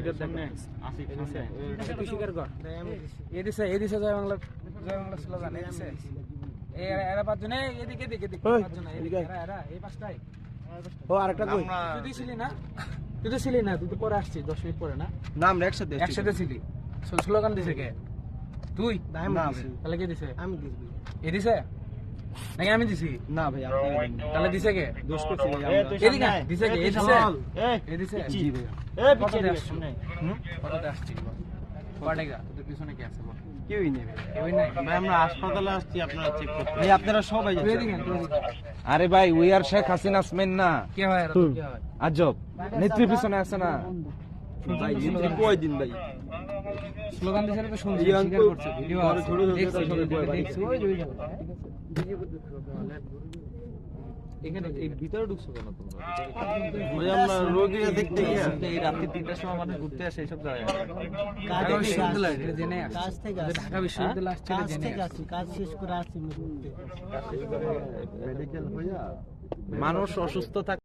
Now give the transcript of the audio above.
Video Asif এদিছে সামনে। তুই স্বীকার কর। এদিছে এদিছে জয় বাংলা জয় বাংলা স্লোগান এদিছে এরা- এরা এদিকে এদিকে এদিকে ওই, এদিকে এদিকে। এরা এরা এই পাঁচটাই। ও আরেকটা কই তুই তো না? তুই তো ছিলি না তুই তো পরে আসছিস দশ মিনিট পরে না? না আমরা একসাথে একসাথে ছিলি। স্লো- স্লোগান দিছে কে? তুই? আমি তাহলে কে দিছে? আমি দিছি। এ দিছে? নাকি আমি দিছি না ভাই আপনি তাহলে দিছে কে দোষ করছি ভাই এদিকে। দিছে কে? এ, দিছে? এ, দিছে জি ভাইয়া এ, আসছো? হুম? কয় পিছনে কে আছে বল? কেউই নেই কেউই নাই? ভাই, আমরা হাসপাতালে আসছি আপনারা চেক করতে ভাই আপনারা সবাই যাচ্ছেন। এদিকে আয়, তুই এদিকে আয়। আরে ভাই we are Sheikh Hasina's men না কে হয়? তোর কে হয়? আজব নেত্রী পিছনে আছে না ভাই কয়দিন ভাই স্লোগান দিছে তো শুনছি, এই স্বীকার করছে, ভিডিও আছে। ওই ওই এখানে এই ভিতরে ঢুকছো কেন তোমরা? ভাই, আমরা রোগীরা দেখতে গিয়ে এই রাত্রি তিনটার সময় মানুষ ঘুরতে আসে এইসব জায়গায়। ঢাকা বিশ্ববিদ্যালয়, জেনে কাজ থেকে ওদের ঢাকা বিশ্ববিদ্যালয় আসছে, কাজ থেকে আসছি। আসছি কাজ শেষ করে আসছি মানুষ অসুস্থ থাকে